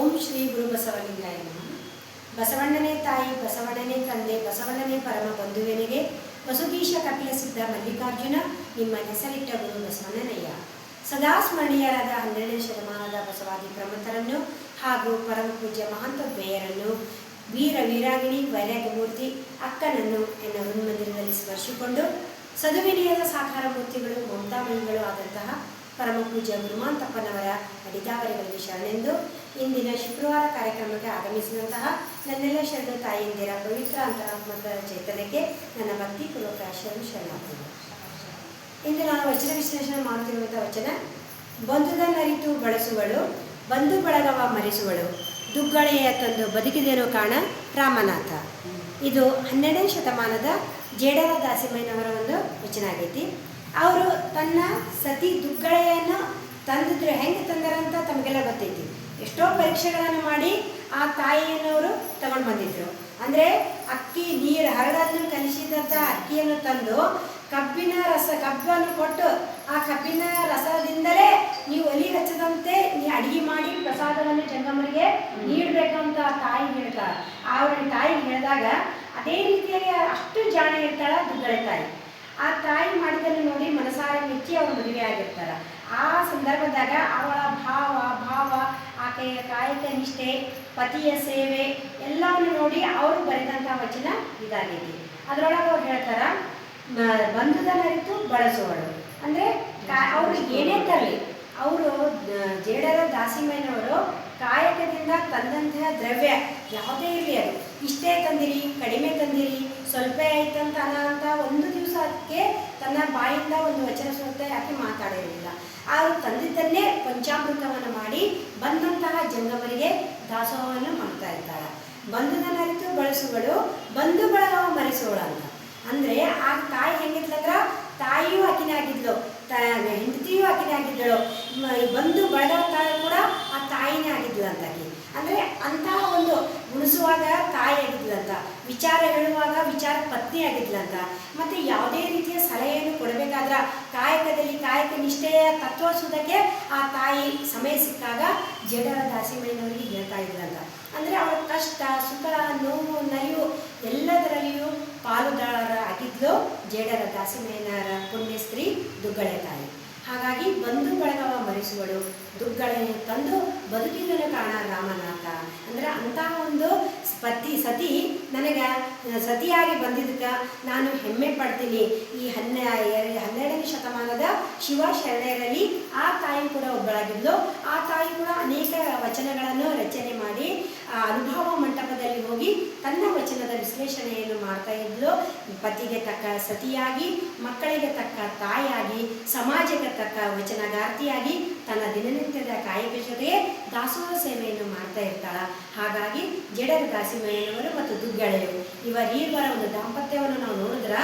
ಓಂ ಶ್ರೀ ಗುರು ಬಸವಲಿಂಗಾಯ ಬಸವಣ್ಣನೇ ತಾಯಿ, ಬಸವಣ್ಣನೇ ತಂದೆ, ಬಸವಣ್ಣನೇ ಪರಮ ಬಂಧುವಿನಿಗೆ ವಸುದೀಶ ಕಪಿಲ ಸಿದ್ಧ ಮಲ್ಲಿಕಾರ್ಜುನ, ನಿಮ್ಮ ಹೆಸರಿಟ್ಟ ಗುರು ಬಸವಣ್ಣನಯ್ಯ. ಸದಾ ಸ್ಮರಣೀಯರಾದ ಹನ್ನೆರಡನೇ ಶತಮಾನದ ಬಸವಾದಿ ಪ್ರಮುಖರನ್ನು ಹಾಗೂ ಪರಮ ಪೂಜ್ಯ ಮಹಂತ ಬೇಯರನ್ನು ವೀರ ವೀರಾಗಿಣಿ ವೈರಾಗ್ಯಮೂರ್ತಿ ಅಕ್ಕನನ್ನು ಎನ್ನ ಮಂದಿರದಲ್ಲಿ ಸ್ಪರ್ಶಿಕೊಂಡು ಸದುವಿನಿಯದ ಸಾಕಾರ ಮೂರ್ತಿಗಳು, ಮಮತಾಮಯಿಗಳು ಆದಂತಹ ಪರಮ ಪೂಜ್ಯ ಗುರುಮಾಂತಪ್ಪನವರ ಅಡಿದಾವರಿಗಳಿಗೆ ಶರಣೆಂದು ಇಂದಿನ ಶುಕ್ರವಾರ ಕಾರ್ಯಕ್ರಮಕ್ಕೆ ಆಗಮಿಸಿದಂತಹ ನನ್ನೆಲ್ಲ ಶರಣ ತಾಯಿಯಂದಿರ ಪವಿತ್ರ ಅಂತರಾತ್ಮಕ ಚೈತನ್ಯಕ್ಕೆ ನನ್ನ ಭಕ್ತಿ ಪೂರ್ವಕ ಶರಣ ಶರಣಾರ್ಥಿಗಳು. ಇಂದು ನಾನು ವಚನ ವಿಶ್ಲೇಷಣೆ ಮಾಡುತ್ತಿರುವಂಥ ವಚನ, ಬಂಧುದ ನರಿತು ಬಳಸುವಳು, ಬಂಧು ಬಳಗವ ಮರೆಸುವಳು, ದುಗ್ಗಳೆಯ ತಂದು ಬದುಕಿದೇನೋ ಕಾಣ ರಾಮನಾಥ. ಇದು ಹನ್ನೆರಡನೇ ಶತಮಾನದ ಜೇಡರ ದಾಸಿಮಯ್ಯನವರ ಒಂದು ವಚನ ಆಗೈತಿ. ಅವರು ತನ್ನ ಸತಿ ದುಗ್ಗಳೆಯನ್ನು ತಂದಿದ್ರು ಹೆಂಗೆ ತಂದರಂತ ತಮಗೆಲ್ಲ ಗೊತ್ತೈತಿ. ಎಷ್ಟೋ ಪರೀಕ್ಷೆಗಳನ್ನು ಮಾಡಿ ಆ ತಾಯಿಯನ್ನವರು ತಗೊಂಡು ಬಂದಿದ್ರು. ಅಂದರೆ ಅಕ್ಕಿ, ನೀರು, ಹರಡನ್ನು ಕಲಿಸಿದಂಥ ಅಕ್ಕಿಯನ್ನು ತಂದು ಕಬ್ಬಿನ ರಸ ಕಬ್ಬನ್ನು ಕೊಟ್ಟು ಆ ಕಬ್ಬಿನ ರಸದಿಂದಲೇ ನೀವು ಒಲಿ ಹಚ್ಚದಂತೆ ನೀ ಅಡಿಗೆ ಮಾಡಿ ಪ್ರಸಾದವನ್ನು ಜಂಗಮರಿಗೆ ನೀಡಬೇಕಂತ ತಾಯಿ ಹೇಳ್ತಾಳೆ ಅವರ ತಾಯಿ ಹೇಳಿದಾಗ ಅದೇ ರೀತಿಯಾಗಿ ಅಷ್ಟು ಜಾಣ ಇರ್ತಾಳ ದುಗ್ಗಳೆ ತಾಯಿ. ಆ ತಾಯಿ ಮಾಡಿದ್ದನ್ನು ನೋಡಿ ಮನಸಾರ ಮೆಚ್ಚಿ ಅವ್ರು ಮದುವೆ ಆಗಿರ್ತಾರೆ ಆ ಸಂದರ್ಭದಾಗ ಭಾವ ಆಕೆಯ ಕಾಯಕ ನಿಷ್ಠೆ ಪತಿಯ ಸೇವೆ ಎಲ್ಲವನ್ನು ನೋಡಿ ಅವರು ಬರೆದಂಥ ವಚನ ಇದಾಗಿದೆ ಅದರೊಳಗೆ ಅವ್ರು ಹೇಳ್ತಾರ, ಮ- ಬಂಧುದ ಅಂದ್ರೆ ಬಳಸುವಳು. ಅಂದರೆ ಅವರು ಏನೇ ತರಲಿ, ಅವರು ಜೇಡರ ದಾಸಿಮಯ್ಯನವರು ಕಾಯಕದಿಂದ ತಂದಂತಹ ದ್ರವ್ಯ ಯಾವುದೇ ಇರಲಿ ಅದು. ಇಷ್ಟೇ ತಂದಿರಿ, ಕಡಿಮೆ ತಂದಿರಿ, ಸ್ವಲ್ಪ ಆಯ್ತಂತ ಅಂತ ಒಂದು ದಿವಸಕ್ಕೆ ತನ್ನ ಬಾಯಿಂದ ಒಂದು ವಚನ ಸ್ವತೆ ಯಾಕೆ ಮಾತಾಡಿರಲಿಲ್ಲ ಅವರು ತಂದಿದ್ದನ್ನೇ ಪಂಚಾಮೃತವನ್ನು ಮಾಡಿ ಬಂದಂತಹ ಜಂಗಮರಿಗೆ ದಾಸೋಹವನ್ನು ಮಾಡ್ತಾ ಇರ್ತಾಳೆ ಬಂಧುದ ನರಿತು ಬಳಸುವಳು ಬಂಧು ಬಳಗವ ಮರೆಸುವಳು ಅಂತ. ಅಂದರೆ ಆ ತಾಯಿ ಹೆಂಗಿದ್ಲಂದ್ರ ತಾಯಿಯೂ ಆಕಿನೇ ಆಗಿದ್ಲು. ತ ಹೆಂಡತಿಯೂ ಆಕಿನೇ ಆಗಿದ್ದಳು. ಬಂಧು ಬಳಗ ತಾಯಿ ಕೂಡ ಆ ತಾಯಿನೇ ಆಗಿದ್ಲು ಅಂತ ಆಕಿ ಅಂದರೆ ಅಂತಹ ಒಂದು ಉಣಿಸುವಾಗ ತಾಯಿ ಆಗಿದ್ಲಂತ ವಿಚಾರ ವಿಚಾರ ಪತ್ನಿ ಆಗಿದ್ಲಂತ ಮತ್ತು ಯಾವುದೇ ರೀತಿಯ ಸಲಹೆಯನ್ನು ಕೊಡಬೇಕಾದ್ರ ಕಾಯಕದಲ್ಲಿ ಕಾಯಕ ನಿಷ್ಠೆಯ ತತ್ವಸುವುದಕ್ಕೆ ಆ ತಾಯಿ ಸಮಯ ಸಿಕ್ಕಾಗ ಜಡರ ದಾಸಿಮಯ್ಯನವರಿಗೆ ಹೇಳ್ತಾ ಇದ್ಲಂತ ಅಂದರೆ ಅವಳ ಕಷ್ಟ, ಸುಖ, ನೋವು, ನಲಿವು ಎಲ್ಲದರಲ್ಲಿಯೂ ಪಾಲುದಾರರ ಆಗಿದ್ಲು ಜೇಡರ ದಾಸಿಮಯ್ಯನರ ಪುಣ್ಯ ಸ್ತ್ರೀ ದುಗ್ಗಳೆ ತಾಯಿ. ಹಾಗಾಗಿ ಬಂಧು ಬಳಗವ ಮರಿಸುವಳು. ದುಗ್ಗಳೆ ತಂದು ಬದುಕಿದನು ಕಾಣ ರಾಮನಾಥ. ಅಂದ್ರೆ ಅಂತ ಒಂದು ಪತಿ, ಸತಿ ನನಗೆ, ಸತಿಯಾಗಿ ಬಂದಿದ್ದಕ್ಕೆ ನಾನು ಹೆಮ್ಮೆ ಪಡ್ತೀನಿ. ಈ ಹನ್ನೆ ಹನ್ನೆರಡನೇ ಶತಮಾನದ ಶಿವ ಶರಣರಲ್ಲಿ ಆ ತಾಯಿ ಕೂಡ ಒಬ್ಬಳಾಗಿದ್ಲು. ಆ ತಾಯಿ ಕೂಡ ಅನೇಕ ವಚನಗಳನ್ನು ರಚನೆ ಮಾಡಿ ಅನುಭವ ಮಂಟಪದಲ್ಲಿ ಹೋಗಿ ತನ್ನ ವಚನದ ವಿಶ್ಲೇಷಣೆಯನ್ನು ಮಾಡ್ತಾ ಇದ್ಲು. ಪತಿಗೆ ತಕ್ಕ ಸತಿಯಾಗಿ, ಮಕ್ಕಳಿಗೆ ತಕ್ಕ ತಾಯಿಯಾಗಿ, ಸಮಾಜಕ್ಕೆ ತಕ್ಕ ವಚನಗಾರ್ತಿಯಾಗಿ ತನ್ನ ದಿನನಿತ್ಯದ ಕಾಯಕ ಜೊತೆಗೆ ದಾಸೋಹ ಸೇವೆಯನ್ನು ಮಾಡ್ತಾ ಇರ್ತಾಳ. ಹಾಗಾಗಿ ಜಡರ ದಾಸಿಮಯ್ಯನವರು ಮತ್ತು ದುಗ್ಗಳೆಯರು ಇವರೀರ್ವರ ಒಂದು ದಾಂಪತ್ಯವನ್ನು ನಾವು ನೋಡಿದ್ರ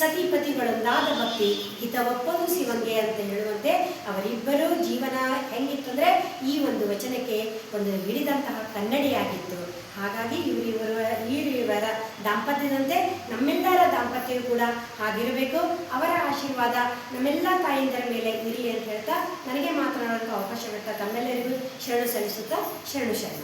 ಸತಿಪತಿಗಳೊಂದಾದ ಭಕ್ತಿ ಹಿತವಪ್ಪದು ಶಿವಂಗೆ ಅಂತ ಹೇಳುವಂತೆ ಅವರಿಬ್ಬರೂ ಜೀವನ ಹೆಂಗಿತ್ತು ಅಂದರೆ ಈ ಒಂದು ವಚನಕ್ಕೆ ಒಂದು ಹಿಡಿದಂತಹ ಕನ್ನಡಿಯಾಗಿತ್ತು. ಹಾಗಾಗಿ ಇವರಿವರ ಇವರ ದಾಂಪತ್ಯದಂತೆ ನಮ್ಮೆಲ್ಲರ ದಾಂಪತ್ಯವು ಕೂಡ ಹಾಗಿರಬೇಕು ಅವರ ಆಶೀರ್ವಾದ ನಮ್ಮೆಲ್ಲ ತಾಯಿಂದರ ಮೇಲೆ ಇರಲಿ ಅಂತ ಹೇಳ್ತಾ ನನಗೆ ಮಾತನಾಡೋಕ್ಕೆ ಅವಕಾಶ ಬಿಡ್ತಾ ತಮ್ಮೆಲ್ಲರಿಗೂ ಶರಣು ಸಲ್ಲಿಸುತ್ತಾ ಶರಣು ಶರಣ.